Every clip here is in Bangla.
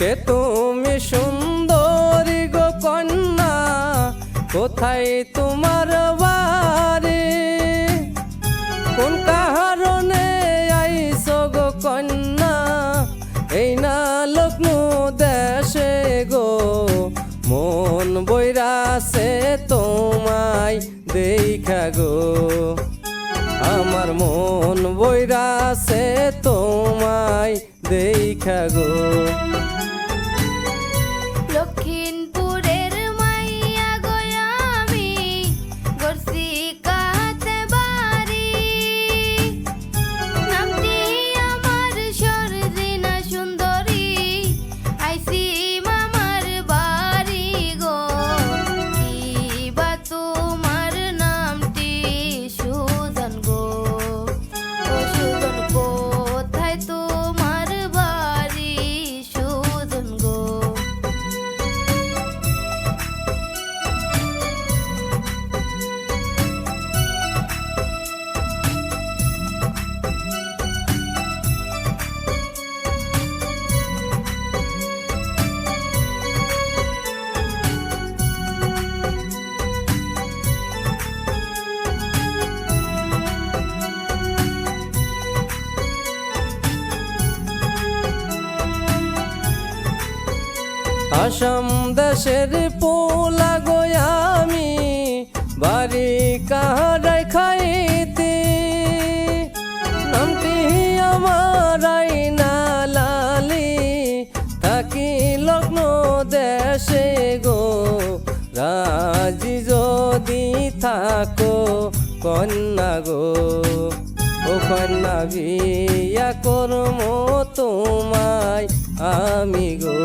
কে তুমি সুন্দরী গো কন্যা? কোথায় তোমার বাড়ি? কোন কারণে আইসো গো কন্যা? এই না লগ্ন দেশে গো, মন বৈরাসে তোমায় দেখা গো। আমার মন বৈরাসে তোমায় দেখা আসাম দেশের পোলা গোয়ামি বাড়ি কাহারাই খাইতে। নামটি আমার আইনা লালি থাকি লগ্ন দেশে গো। রাজি যদি থাকো কন্যা গো, ও কন্যা বিয়া কর্ম তোমায় আমি গো।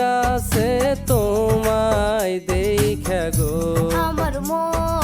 যাছে তোমায় দেখা গো। আমার মন